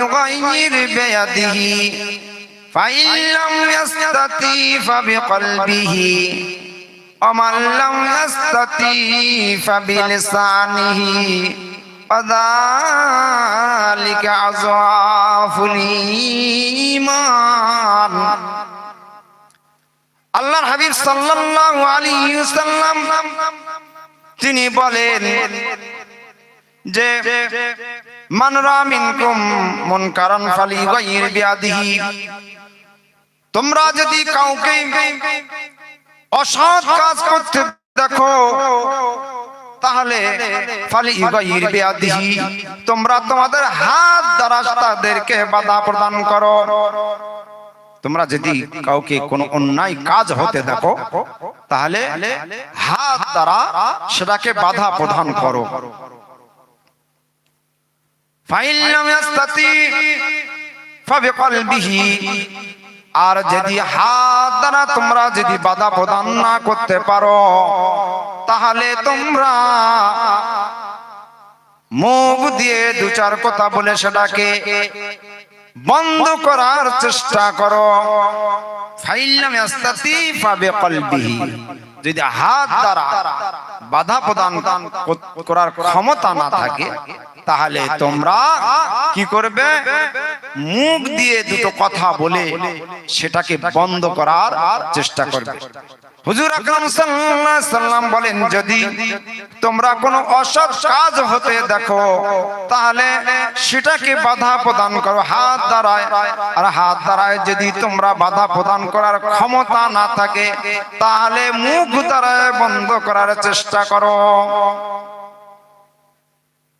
يغير بيده فإن لم يستطع فبقلبه ومن لم يستطع فبلسانه وذلك أضعاف الإيمان আল্লাহর হাবিব সাল্লাল্লাহু আলাইহি ওয়াসাল্লাম তিনি বলেন যে তোমরা যদি কাউকে অসৎ কাজ করতে দেখো, তাহলে ফালি ইগাইর বিয়াদিহি। তোমরা তোমাদের হাত দ্বারা তাদেরকে বাধা প্রদান করো। তোমরা যদি কাউকে কোনো অন্যায় কাজ হতে দেখো, তাহলে হাত দ্বারা সেটাকে বাধা প্রদান করো। আর যদি হাত দ্বারা তোমরা যদি বাধা প্রদান না করতে পারো, তাহলে তোমরা মুখ দিয়ে দু চার কথা বলে সেটাকে বন্ধ করার চেষ্টা করো। যদি হাত দ্বারা বাধা প্রদান করার ক্ষমতা না থাকে তাহলে তোমরা কি করবে? মুখ দিয়ে দুটো কথা বলে সেটাকে বন্ধ করার চেষ্টা করবে। হুজুর আকরাম সাল্লাল্লাহু আলাইহি সাল্লাম বলেন যদি তোমরা কোনো অসৎ কাজ হতে দেখো তাহলে সেটাকে বাধা প্রদান করো হাত দ্বারায় আর হাত দ্বারায় যদি তোমরা বাধা প্রদান করার ক্ষমতা না থাকে তাহলে মুখ দ্বারায় বন্ধ করার চেষ্টা করো।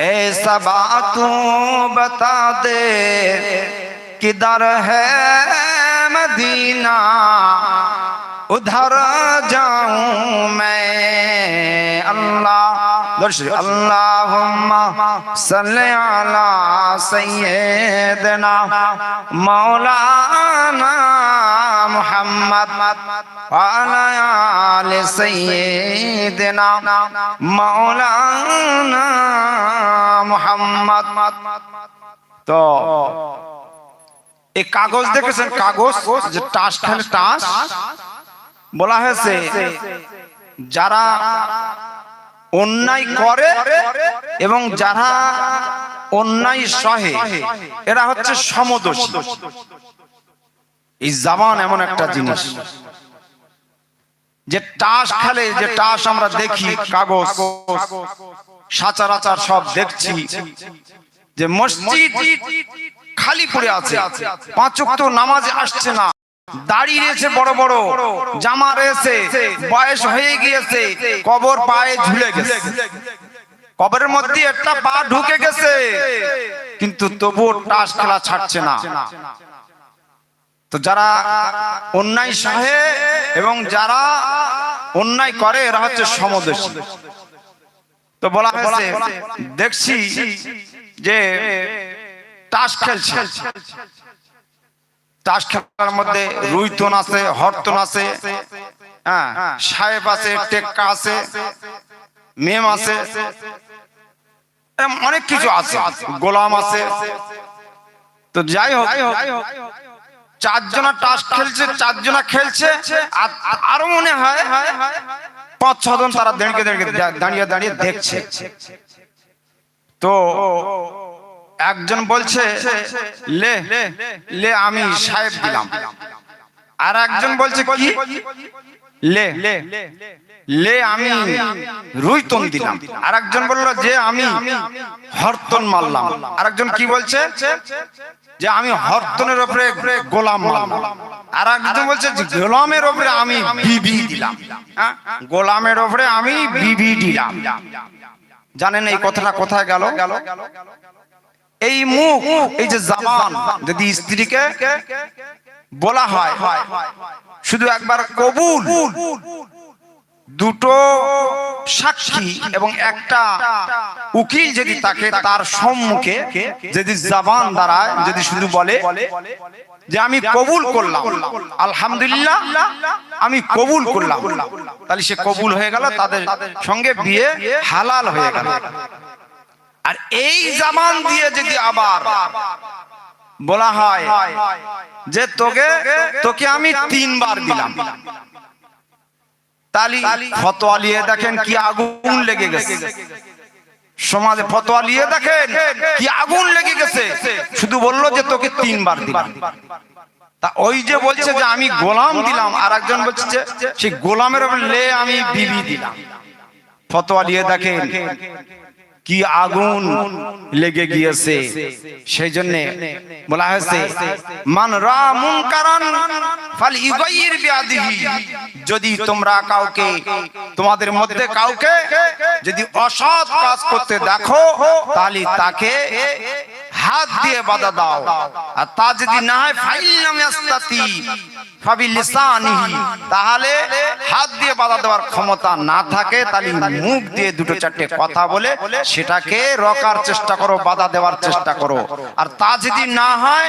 ऐसा बात बता दे, किधर है मदीना? उधर जाऊँ मैं, अल्लाह अल्लाहुम्मा सल्ली सय्यदना मौलाना মুহাম্মদ ওয়ালা আলি সাইয়্যিদিনা মাওলানা মুহাম্মদ। তো, এই কাগজ দেখেছেন? কাগজ, যে টাস খান টাস। বলা হয়েছে, যারা অন্যায় করে এবং যারা অন্যায় সহে, এরা হচ্ছে সমদোষী। এই জামান এমন একটা জিনিস যে টাস খেলে, যে টাস আমরা দেখি, কাগজ, সাচারাচার সব দেখছি যে মসজিদ খালি পড়ে আছে, পাঁচ তো নামাজে আসছে না বড় বড়, জামা বয়স হয়ে গিয়েছে, কবর পায়ে ঝুলে কবরের মধ্যে একটা পা ঢুকে গেছে, কিন্তু তবুও টাস খেলা ছাড়ছে না। তো যারা অন্যায় সহে এবং যারা অন্যায় করে এরা হচ্ছে সমদেশী। তো বলা হয়েছে দেখছি যে তাস খেলছে। তাস খেলার মধ্যে রুইতন আছে হরতন আছে হ্যাঁ সাহেব আছে টেক্কা আছে মেম আছে অনেক কিছু আছে গোলাম আছে। তো যাই হোক চারজনা টাস খেলছে, চারজনা খেলছে, আরও মনে হয় পাঁচ ছজন তারা দাঁড়িয়ে দাঁড়িয়ে দাঁড়িয়ে দাঁড়িয়ে দেখছে। তো একজন বলছে, লে লে আমি সাহেব দিলাম। আর একজন বলছে, কি? লে লে আমি রুইতন দিলাম। আর একজন বলল, যে আমি হরতন মারলাম। আর একজন কি বলছে? যে আমি হরতনের উপরে গোলাম আর একজন বলছে গোলামের উপরে আমি বিবি দিলাম। হ্যাঁ? গোলামের উপরে আমি বিবি দিলাম। জানেন এই কথাটা কোথায় গেল? এই মুখ, এই যে জামান, যদি স্ত্রীকে বলা হয়, শুধু একবার কবুল। দুটো সাক্ষী এবং একটা উকিল যদি তাকে তার সম্মুখে, যদি জবান দ্বারায় যদি শুধু বলে যে আমি কবুল করলাম, আলহামদুলিল্লাহ, আমি কবুল করলাম। তাহলে সে কবুল হয়ে গেল, তাদের সঙ্গে বিয়ে হালাল হয়ে গেল। আর এই জামান দিয়ে যদি আবার বলা হয় যে তোকে তোকে আমি তিনবার দিলাম। তালি দেখেন কি আগুন লেগে গেছে। সমাজে ফতোয়া দেখেন কি আগুন লেগে গেছে। শুধু বলল যে তোকে তিনবার তা ওই যে বলছে যে আমি গোলাম দিলাম আর একজন বলছে যে সেই গোলামের লে আমি বিবি দিলাম। ফতোয়া নিয়ে দেখেন কি আগুন লেগে গিয়েছে? সেই জন্য বলা হয়েছে, মান রা কারণ ফাল ইগাইর বিআদিহি। যদি তোমরা কাউকে, তোমাদের মধ্যে কাউকে যদি অসৎ কাজ করতে দেখো, তাহলে তাকে হাত দিয়ে বাধা দাও। আর তা যদি না হয় ফাইল নামে আস্তাতি। তাহলে হাত দিয়ে বাধা দেওয়ার ক্ষমতা না থাকে তাহলে মুখ দিয়ে দুটো চারটে কথা বলে সেটাকে রকার চেষ্টা করো বাধা দেওয়ার চেষ্টা করো। আর তা যদি না হয়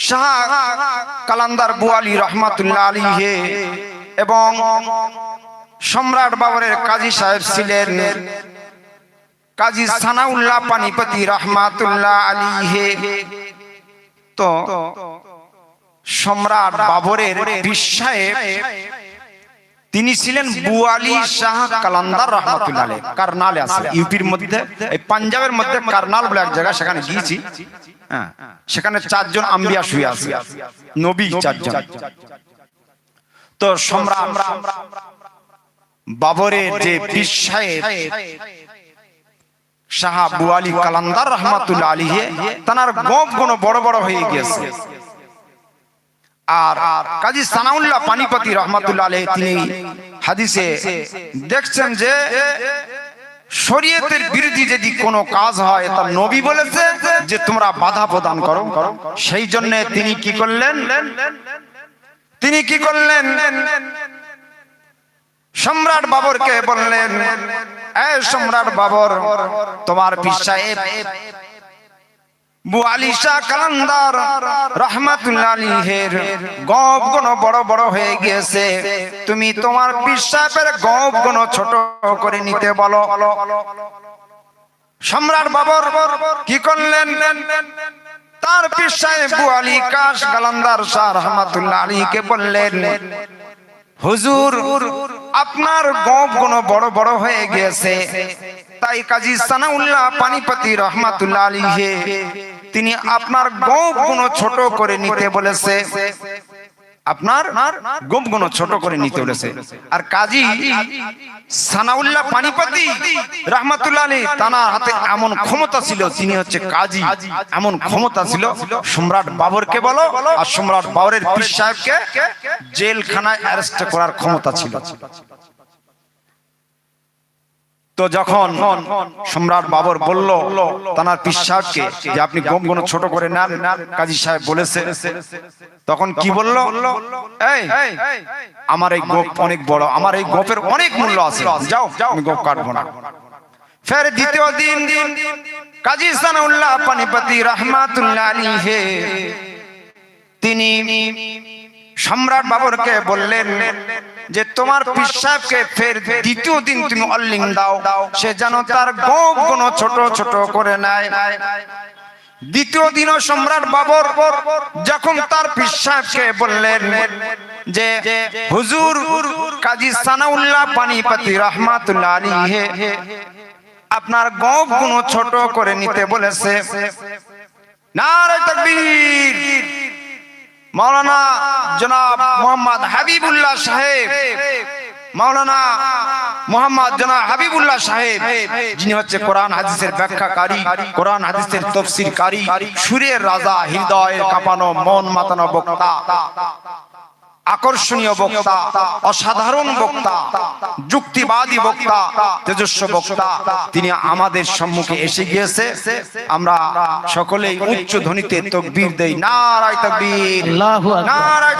শাহ কালান্দার বুয়ালি রহমাতুল্লাহ আলীহে এবং সম্রাট বাবরের কাজী সাহেব ছিলেন কাজী সানাউল্লাহ পানিপতি রহমাতুল্লাহ আলী হে তো সম্রাট বাবরের বিশ্বায়েব তিনি ছিলেন বুয়ালি শাহ কালান্দার রহমাতুল্লাহ কারনালে আছে। ইউপির মধ্যে এই পাঞ্জাবের মধ্যে কারনাল বলে এক জায়গা সেখানে গিয়েছি। হ্যাঁ, সেখানে চারজন আম্বিয়া শুয়ে আছে। নবী চারজন। তো সম্রাট বাবরের যে বিশ্বায়েব শাহ বুয়ালি কালান্দার রহমাতুল্লাহ আলিহে তার গোপ গুণ বড় বড় হয়ে গিয়েছে। আর কাজী সানাউল্লাহ পানিপতি রহমাতুল্লাহ আলাইহি তিনি হাদিসে দেখছেন যে শরীয়তের বিরোধী যদি কোনো কাজ হয়, তা নবী বলেছে যে তোমরা বাধা প্রদান করো। সেই জন্য তিনি কি করলেন? তিনি কি করলেন? সম্রাট বাবরকে বললেন এই সম্রাট বাবর, তোমার বিশ্বাস তুমি তোমার বিশ্বাসের ছোট করে নিতে বলো। সম্রাট বাবর কি করলেন? তার পিসায় বুয়ালি কাশ কালান্দার শাহ রহমাতুল্লাহ আলীকে বললেন, হুজুর, আপনার গপ গুণ বড় বড় হয়ে গিয়েছে। তাই কাজী সানাউল্লাহ পানিপতি রহমাতুল্লাহ আলীহে তিনি আপনার গপ গুণ ছোট করে নিতে বলেছে। আপনার গোপ গুণ ছোট করে নিতে বলেছে। আর কাজী সানাউল্লাহ পানিপতি রহমাতুল্লাহ আলী তানার হাতে এমন ক্ষমতা ছিল, তিনি হচ্ছে কাজী। এমন ক্ষমতা ছিল, সম্রাট বাবরকে বলো আর সম্রাট বাবরের পীর সাহেবকে জেলখানায় অ্যারেস্ট করার ক্ষমতা ছিল। তো যখন সম্রাট বাবর বলল তানার পীর সাহেবকে যে আপনি গম গণ ছোট করে নেন কাজী সাহেব বলেছে তখন কি বলল? এই আমার এই গোপ অনেক বড় আমার এই গোপের অনেক মূল্য আছে। যাও আমি গোপ কাটবো না। ফের দ্বিতীয় দিন কাজী সানাউল্লাহ পানিপতি রহমাতুল্লাহ আলাইহি তিনি সম্রাট বাবরকে বললেন যে তোমার পিসাবকে ফের দ্বিতীয় দিন তুমি অল্লিং দাও, সে যেন তার গোপ কোন ছোট ছোট করে নেয়। দ্বিতীয় দিনও সম্রাট বাবর যখন তার পিসাবকে বললেন যে, হুজুর কাজী সানাউল্লাহ পানিপতি রহমাতুল্লাহ আলাইহি, আপনার গোপ গুণ ছোট করে নিতে বলেছে। নারে তাকবীর। মাওলানা জনাব মোহাম্মদ হাবিবুল্লাহ সাহেব। মাওলানা মোহাম্মদ জনাব হাবিবুল্লাহ সাহেব, যিনি হচ্ছে কোরআন হাদিসের ব্যাখ্যাকারী, কোরআন হাদিসের তফসিরকারী, সুরের রাজা, হৃদয়ের কাঁপানো, মন মাতানো বক্তা। আকর্ষণীয় বক্তা অসাধারণ বক্তা যুক্তিবাদী বক্তা তেজস্ব বক্তা। তিনি আমাদের সম্মুখে এসে গিয়েছে। আমরা সকলেই উচ্চ ধ্বনিতে তকবীর দেই। নারায় তকবীর। আল্লাহু আকবার। নারায়